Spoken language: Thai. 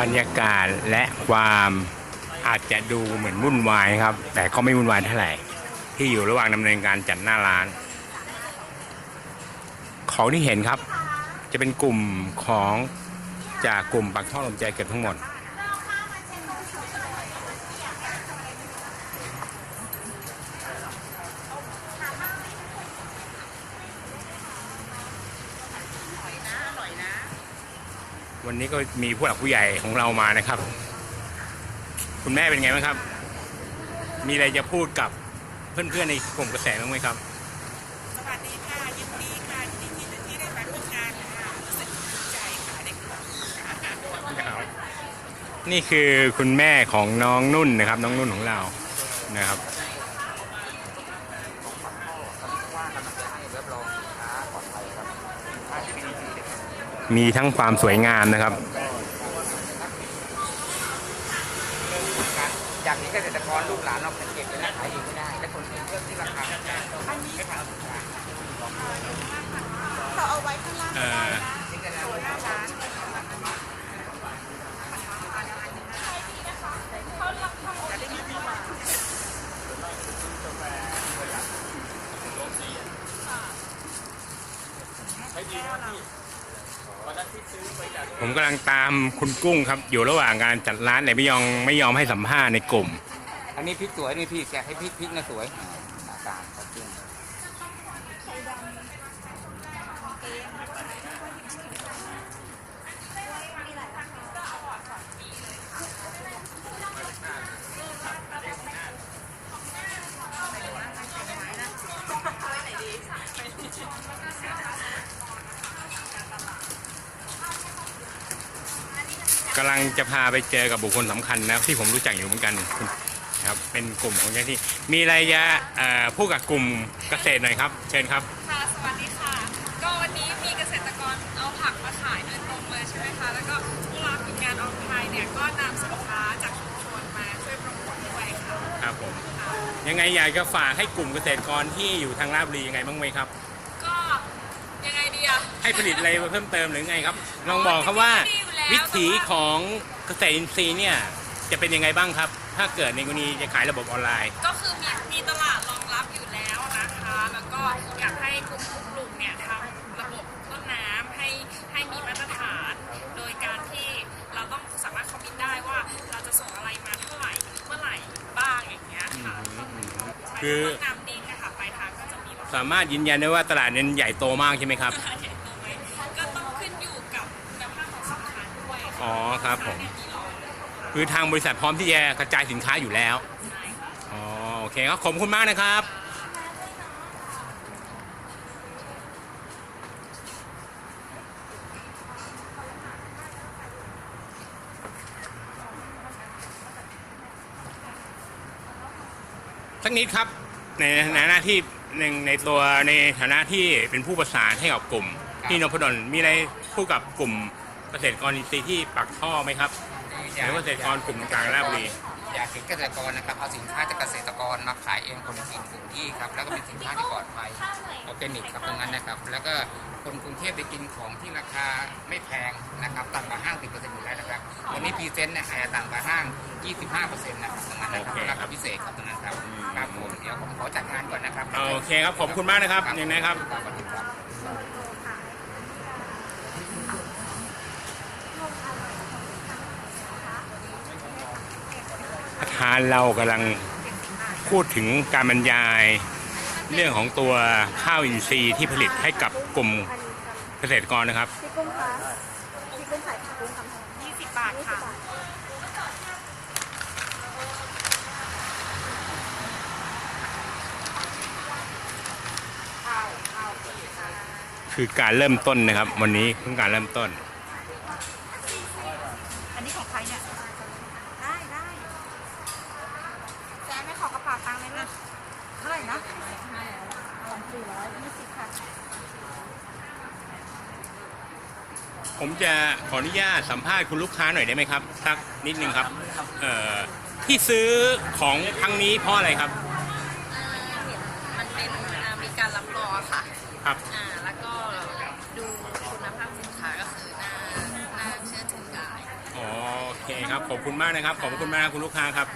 บรรยากาศและความอาจจะดูเหมือนวุ่นวายครับ แต่ก็ไม่วุ่นวายเท่าไหร่ ที่อยู่ระหว่างดำเนินการจัดหน้าร้าน ของที่เห็นครับ จะเป็นกลุ่มของจากกลุ่มปักท่อลมใจเกือบทั้งหมด วันนี้ก็มีผู้หลักผู้ใหญ่ของเรามานะครับ คุณแม่เป็นไงบ้างครับ มีอะไรจะพูดกับเพื่อนๆในกลุ่มกระแสบ้างไหมครับ สวัสดีค่ะยินดีค่ะยินดีที่ที่ได้มาร่วมงานค่ะรู้สึกภูมิใจค่ะได้กลับค่ะนี่คือคุณแม่ของน้องนุ่นนะครับ น้องนุ่นของเรานะครับ มีทั้งความสวยงามนะครับจากนี้เกษตรกรลูกหลานเราเก็บไปแล้วขายเองไม่ได้และคนเองเลือกที่ราคาไม่แพงไม่ผ่านราคาเราเอาไว้ข้างล่างเอ่อนี่ก็นะโผมกำลังตามคุณกุ้งครับ อยู่ระหว่างการจัดร้านแต่ไม่ยอมไม่ยอมให้สัมภาษณ์ในกลุ่ม อันนี้พริกสวยนี่พี่แกะให้พริกพริกนะสวยอ่าตาม กำลังจะพาไปเจอกับบุคคลสำคัญนะที่ผมรู้จักอยู่เหมือนกันครับเป็นกลุ่มของเจ้าหน้าที่มีอะไรจะเอ่อพูดกับกลุ่มเกษตรหน่อยครับ เชิญครับค่ะสวัสดีค่ะ ก็วันนี้มีเกษตรกรเอาผักมาขายโดยตรงเลยใช่ไหมคะแล้วก็พวกเราทีมงานออนไลน์เนี่ยก็นำสินค้าจากชุมชนมาช่วยโปรโมทด้วยค่ะครับผมยังไงอยากจะฝากให้กลุ่มเกษตรกรที่อยู่ทางราชบุรียังไงบ้างไหมครับ ก็ยังไงดีอะให้ผลิตอะไรมาเพิ่มเติมหรือไงครับลองบอกครับว่า วิถีของเกษตรอินทรีย์เนี่ยจะเป็นยังไงบ้างครับ ถ้าเกิดในกรณีจะขายระบบออนไลน์ ก็คือมีมีตลาดรองรับอยู่แล้วนะคะ แล้วก็อยากให้กลุ่มผู้ปลูกเนี่ยทำระบบต้นน้ำให้ให้มีมาตรฐาน โดยการที่เราต้องสามารถคอมมิตได้ว่าเราจะส่งอะไรมาเท่าไหร่เมื่อไหร่บ้างอย่างเงี้ยค่ะคือต้นน้ำดิ้งอะค่ะปลายทางก็จะมีราคาสามารถยืนยันได้ว่าตลาดนั้นใหญ่โตมากใช่ไหมครับ อ๋อครับผมเนี่ยมีรอยคือทางบริษัทพร้อมที่จะกระจายสินค้าอยู่แล้วใช่ค่ะอ๋อโอเคครับขอบคุณมากนะครับสักนิดครับในในหน้าที่หนึ่งในตัวในฐานะที่เป็นผู้ประสานให้กับกลุ่มที่นพดลมีอะไรพูดกับกลุ่ม เกษตรกรอินทรีย์ที่ปักท่อไหมครับหรือว่าเกษตรกรกลุ่มกลางราชบุรี อยากเห็นเกษตรกรนะครับเอาสินค้าจากเกษตรกรมาขายเองคนละสิ่งถึงที่ครับแล้วก็เป็นสินค้าที่ปลอดภัยออร์แกนิกครับตรงนั้นนะครับ แล้วก็คนกรุงเทพได้กินของที่ราคาไม่แพงนะครับต่ำกว่าห้าง10%อยู่แล้วนะครับวันนี้พรีเซนต์เนี่ยอาจจะต่ำกว่าห้าง25%นะครับตรงนั้นนะครับโอเค ราคาพิเศษครับตรงนั้นครับครับผมเดี๋ยวผมขอจัดงานก่อนนะครับ โอเคครับขอบคุณมากนะครับยังไงครับสวัสดีครั บประธานเรากำลังพูดถึงการบรรยาย เรื่องของตัวข้าวอินทรีย์ที่ผลิตให้กับกลุ่มเกษตรกรนะครับ พี่กุ้งคะพี่กุ้งขายผักกุ้งคำแพง20บาทค่ะ คือการเริ่มต้นนะครับ วันนี้เพิ่งการเริ่มต้น อันนี้ของใครเนี่ย ได้ได้แจ๊ไม่ขอกระเป๋า ตังค์เลยนะเท่าไหร่นะสองสี่ร้อยยี่สิบค่ะผมจะขออนุญาตสัมภาษณ์คุณลูกค้าหน่อยได้ไหมครับสักนิดนึงครับเอ่อที่ซื้อของครั้งนี้เพราะอะไรครับมันเป็นอ่ามีการรับรองอะค่ะ ครับ อ่า แล้วก็ดูคุณภาพสินค้าก็คือน่าน่าเชื่อถือได้ อ๋อโอเคครับ ขอบคุณมากนะครับ ขอบคุณมากคุณลูกค้าครับ